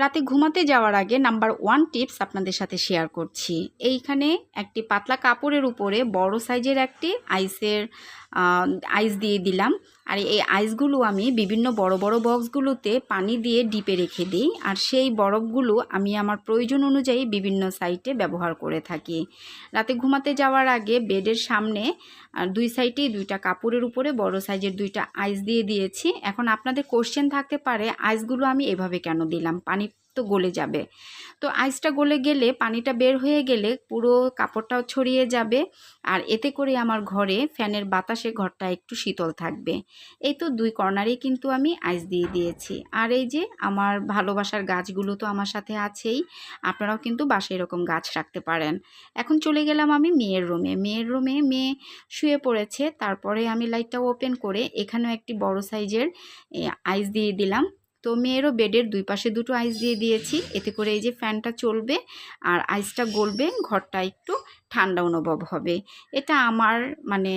রাতে ঘুমাতে যাওয়ার আগে নাম্বার ওয়ান টিপস আপনাদের সাথে শেয়ার করছি। এইখানে একটি পাতলা কাপড়ের উপরে বড় সাইজের একটি আইসের আইস দিয়ে দিলাম। আর এই আইসগুলো আমি বিভিন্ন বড় বড় বক্সগুলোতে পানি দিয়ে ডিপে রেখে দিই। আর সেই বরফগুলো আমি আমার প্রয়োজন অনুযায়ী বিভিন্ন সাইটে ব্যবহার করে থাকি। রাতে ঘুমাতে যাওয়ার আগে বেডের সামনে দুই সাইডেই দুইটা কাপড়ের উপরে, বড় সাইজের দুইটা আইস দিয়ে দিয়েছি। এখন আপনাদের কোশ্চেন থাকতে পারে, আইসগুলো আমি এভাবে কেন দিলাম? পানি তো গলে যাবে। তো আইসটা গলে গেলে পানিটা বের হয়ে গেলে পুরো কাপড়টাও ছড়িয়ে যাবে আর এতে করে আমার ঘরে ফ্যানের বাতাসে ঘরটা একটু শীতল থাকবে। এই তো দুই কর্নারেই কিন্তু আমি আইস দিয়ে দিয়েছি। আর এই যে আমার ভালোবাসার গাছগুলো তো আমার সাথে আছেই, আপনারাও কিন্তু বাসায় এরকম গাছ রাখতে পারেন। এখন চলে গেলাম আমি মেয়ের রুমে। মেয়ের রুমে মেয়ে শুয়ে পড়েছে, তারপরে আমি লাইটটা ওপেন করে এখানেও একটি বড় সাইজের আইস দিয়ে দিলাম। তো মেয়েরও বেডের দুই পাশে দুটো আইস দিয়ে দিয়েছি। এতে করে এই যে ফ্যানটা চলবে আর আইসটা গলবে, ঘরটা একটু ঠান্ডা অনুভব হবে। এটা আমার মানে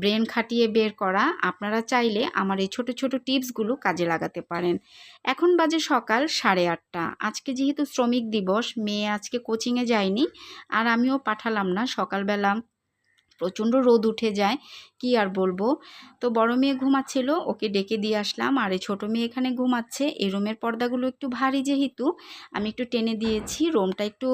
ব্রেন খাটিয়ে বের করা। আপনারা চাইলে আমার এই ছোট ছোট টিপসগুলো কাজে লাগাতে পারেন। এখন বাজে সকাল সাড়ে আটটা। আজকে যেহেতু শ্রমিক দিবস, মেয়ে আজকে কোচিংয়ে যায়নি। আর আমিও পাঠালাম না। সকালবেলা প্রচণ্ড রোদ উঠে যায়। কি আর বলব? তো বড় মেয়ে ঘুমাচ্ছিল, ওকে ডেকে দিয়ে আসলাম। আর এই ছোটো মেয়ে এখানে ঘুমাচ্ছে। এই রুমের পর্দাগুলো একটু ভারী যেহেতু, আমি একটু টেনে দিয়েছি। রুমটা একটু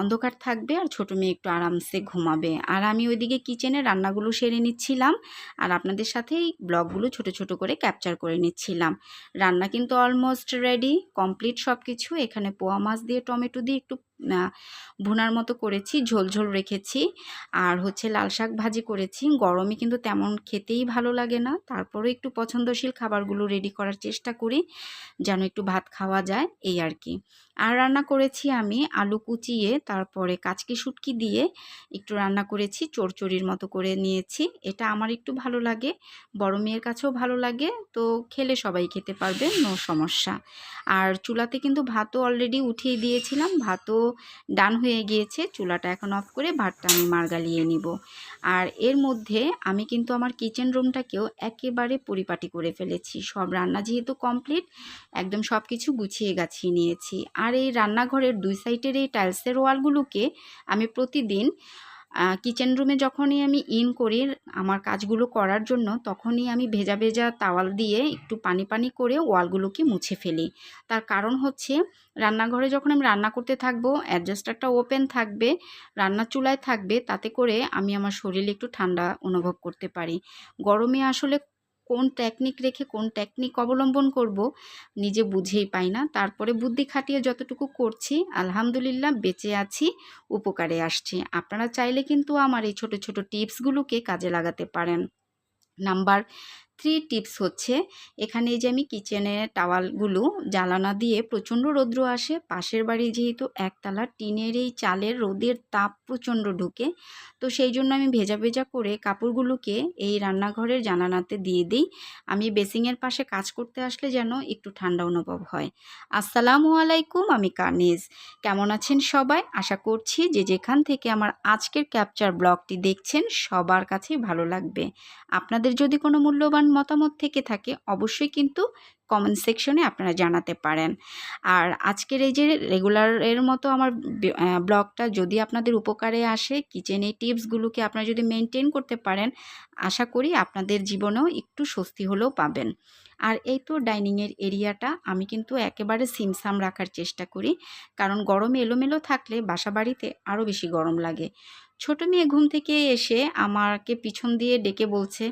অন্ধকার থাকবে আর ছোটো মেয়ে একটু আরামসে ঘুমাবে। আর আমি ওইদিকে কিচেনে রান্নাগুলো সেরে নিচ্ছিলাম। আর আপনাদের সাথেই ব্লগগুলো ছোট ছোট করে ক্যাপচার করে নিচ্ছিলাম। রান্না কিন্তু অলমোস্ট রেডি, কমপ্লিট সব কিছু এখানে পোয়া মাছ দিয়ে, টমেটো দিয়ে একটু ভুনার মতো করেছি, ঝোল ঝোল রেখেছি। আর হচ্ছে লাল শাক ভাজি করেছি। গরমে কিন্তু তেমন খেতেই ভালো লাগে না। তারপরে একটু পছন্দশীল খাবারগুলো রেডি করার চেষ্টা করি, যেন একটু ভাত খাওয়া যায়, এই আর কি। আর রান্না করেছি আমি আলু কুচিয়ে, তারপরে কাচকি শুটকি দিয়ে একটু রান্না করেছি, চড়চড়ির মতো করে নিয়েছি। এটা আমার একটু ভালো লাগে, বড় মেয়ের কাছেও ভালো লাগে, তো খেলে সবাই খেতে পারবে, নো সমস্যা। আর চুলাতে কিন্তু ভাতও অলরেডি উঠিয়ে দিয়েছিলাম, ভাতও ডান হয়ে গিয়েছে, চুলাটা এখন অফ করে ভাতটা আমি মার্গালিয়ে নিব। আর এর মধ্যে আমি কিন্তু আমার কিচেন রুমটাকেও একেবারে পরিপাটি করে ফেলেছি। সব রান্না যেহেতু কমপ্লিট একদম সব কিছু গুছিয়ে গাছিয়ে নিয়েছি। আর এই রান্নাঘরের দুই সাইডের এই টাইলসের ওয়ালগুলোকে আমি প্রতিদিন কিচেন রুমে যখনই আমি ইন করি আমার কাজগুলো করার জন্য, তখনই আমি ভেজা ভেজা তাওয়াল দিয়ে একটু পানি পানি করে ওয়ালগুলোকে মুছে ফেলি। তার কারণ হচ্ছে, রান্নাঘরে যখন আমি রান্না করতে থাকব অ্যাডজাস্টারটা ওপেন থাকবে রান্না চুলায় থাকবে, তাতে করে আমি আমার শরীরে একটু ঠান্ডা অনুভব করতে পারি। গরমে আসলে কোন টেকনিক রেখে কোন টেকনিক অবলম্বন করব, নিজে বুঝেই পাই না। তারপরে বুদ্ধি খাটিয়ে যতটুকু করছি, আলহামদুলিল্লাহ বেঁচে আছি, উপকারে আসছি। আপনারা চাইলে কিন্তু আমার এই ছোট ছোট টিপসগুলোকে কাজে লাগাতে পারেন। নাম্বার থ্রি টিপস হচ্ছে, এখানে যে আমি কিচেনে টাওয়ালগুলো জ্বালানা দিয়ে প্রচণ্ড রৌদ্র আসে, পাশের বাড়ি যেহেতু একতলা, টিনের এই চালের রোদের তাপ প্রচণ্ড ঢুকে, তো সেই জন্য আমি ভেজা ভেজা করে কাপড়গুলোকে এই রান্নাঘরের জানানাতে দিয়ে দিই। আমি বেসিংয়ের পাশে কাজ করতে আসলে যেন একটু ঠান্ডা অনুভব হয়। আসসালামু আলাইকুম, আমি কানিজ কেমন আছেন সবাই? আশা করছি যে যেখান থেকে আমার আজকের ক্যাপচার ব্লগটি দেখছেন, সবার কাছেই ভালো লাগবে। আপনাদের যদি কোনো মূল্যবান মতামত থেকে থাকে, অবশ্যই কিন্তু কমেন্ট সেকশনে আপনারা জানাতে পারেন। আর আজকের এই যে রেগুলারের মতো আমার ব্লগটা যদি আপনাদের উপকারে আসে কিচেনে টিপসগুলোকে আপনারা যদি মেনটেন করতে পারেন, আশা করি আপনাদের জীবনেও একটু স্বস্তি হলেও পাবেন। আর এই তো ডাইনিংয়ের এরিয়াটা আমি কিন্তু একেবারে সিমসাম রাখার চেষ্টা করি। কারণ গরমে এলোমেলো থাকলে বাসা বাড়িতে আরও বেশি গরম লাগে। ছোট মেয়ে ঘুম থেকে এসে আমাকে পিছন দিয়ে ডেকে বলছে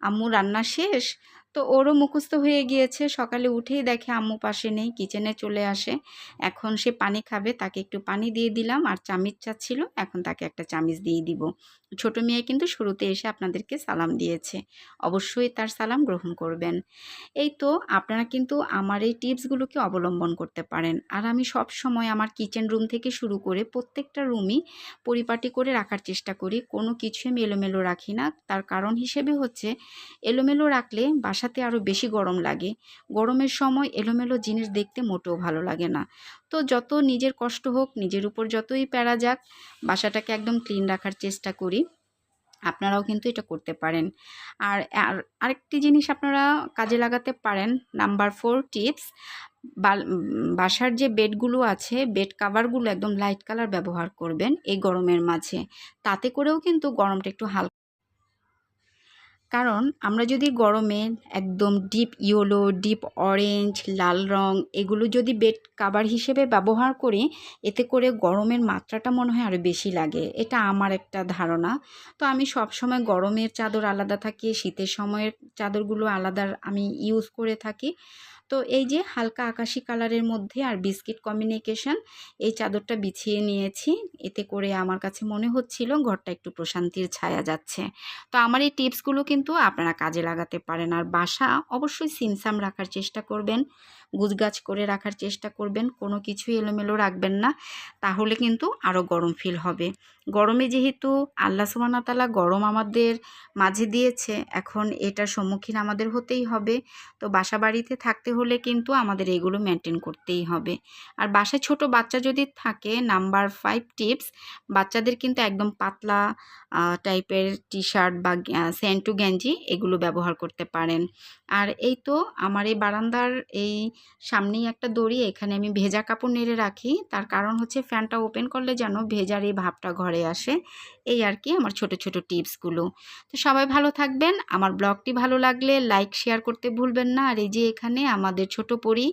আম্মু রান্না শেষ? তো ওরও মুখস্থ হয়ে গিয়েছে। সকালে উঠেই দেখে আম্মু পাশে নেই, কিচেনে চলে আসে। এখন সে পানি খাবে, তাকে একটু পানি দিয়ে দিলাম আর চামিচ চাচ্ছিল, এখন তাকে একটা চামিচ দিয়ে দিব। ছোট মেয়ে কিন্তু শুরুতে এসে আপনাদেরকে সালাম দিয়েছে। অবশ্যই তার সালাম গ্রহণ করবেন। এই তো, আপনারা কিন্তু আমার এই টিপসগুলোকে অবলম্বন করতে পারেন। আর আমি সব সময় আমার কিচেন রুম থেকে শুরু করে প্রত্যেকটা রুমই পরিপাটি করে রাখার চেষ্টা করি। কোনো কিছু আমি এলোমেলো রাখি না। তার কারণ হিসেবে হচ্ছে, এলোমেলো রাখলে বাসাতে আরও বেশি গরম লাগে। গরমের সময় এলোমেলো জিনিস দেখতে মোটেও ভালো লাগে না। তো যত নিজের কষ্ট হোক, নিজের উপর যতই প্যারা যাক, বাসাটাকে একদম ক্লিন রাখার চেষ্টা করি। আপনারাও কিন্তু এটা করতে পারেন। আর আরেকটি জিনিস আপনারা কাজে লাগাতে পারেন নাম্বার ফোর টিপস বাসার যে বেডগুলো আছে, বেড কাভারগুলো একদম লাইট কালার ব্যবহার করবেন এই গরমের মাঝে। তাতে করেও কিন্তু গরমটা একটু হালকা কারণ আমরা যদি গরমে একদম ডিপ ইয়েলো ডিপ অরেঞ্জ লাল রং এগুলো যদি বেড কাভার হিসেবে ব্যবহার করি, এতে করে গরমের মাত্রাটা মনে হয় আরও বেশি লাগে। এটা আমার একটা ধারণা। তো আমি সব সময় গরমের চাদর আলাদা থাকি, শীতের সময়ের চাদরগুলো আলাদা আমি ইউজ করে থাকি। তো এই যে হালকা আকাশি কালারের মধ্যে আর বিস্কিট কম্বিনেশন এই চাদরটা বিছিয়ে নিয়েছি। এতে করে আমার কাছে মনে হচ্ছিল ঘরটা একটু প্রশান্তির ছায়া যাচ্ছে। তো আমার এই টিপসগুলো কিন্তু আপনারা কাজে লাগাতে পারেন। আর বাসা অবশ্যই সিমসাম রাখার চেষ্টা করবেন, গুছগাছ করে রাখার চেষ্টা করবেন, কোনো কিছু এলোমেলো রাখবেন না, তাহলে কিন্তু আরও গরম ফিল হবে। গরমে যেহেতু আল্লাহ সুবাহতালা গরম আমাদের মাঝে দিয়েছে, এখন এটার সম্মুখীন আমাদের হতেই হবে। তো বাসা বাড়িতে থাকতে হলে কিন্তু আমাদের এগুলো মেনটেন করতেই হবে। আর বাসায় ছোট বাচ্চা যদি থাকে নাম্বার ফাইভ টিপস বাচ্চাদের কিন্তু একদম পাতলা টাইপের টি শার্ট বা সেন্টু গেঞ্জি এগুলো ব্যবহার করতে পারেন। আর এই তো আমার এই বারান্দার এই সামনেই একটা দড়ি, এখানে আমি ভেজা কাপড় নেড়ে রাখি। তার কারণ হচ্ছে ফ্যানটা ওপেন করলে যেন ভেজার এই ভাবটা ঘরে আসে। এই আর কি আমার ছোট ছোট টিপসগুলো। তো সবাই ভালো থাকবেন। আমার ব্লগটি ভালো লাগলে লাইক, শেয়ার করতে ভুলবেন না। আর এই যে এখানে আমাদের ছোট পরি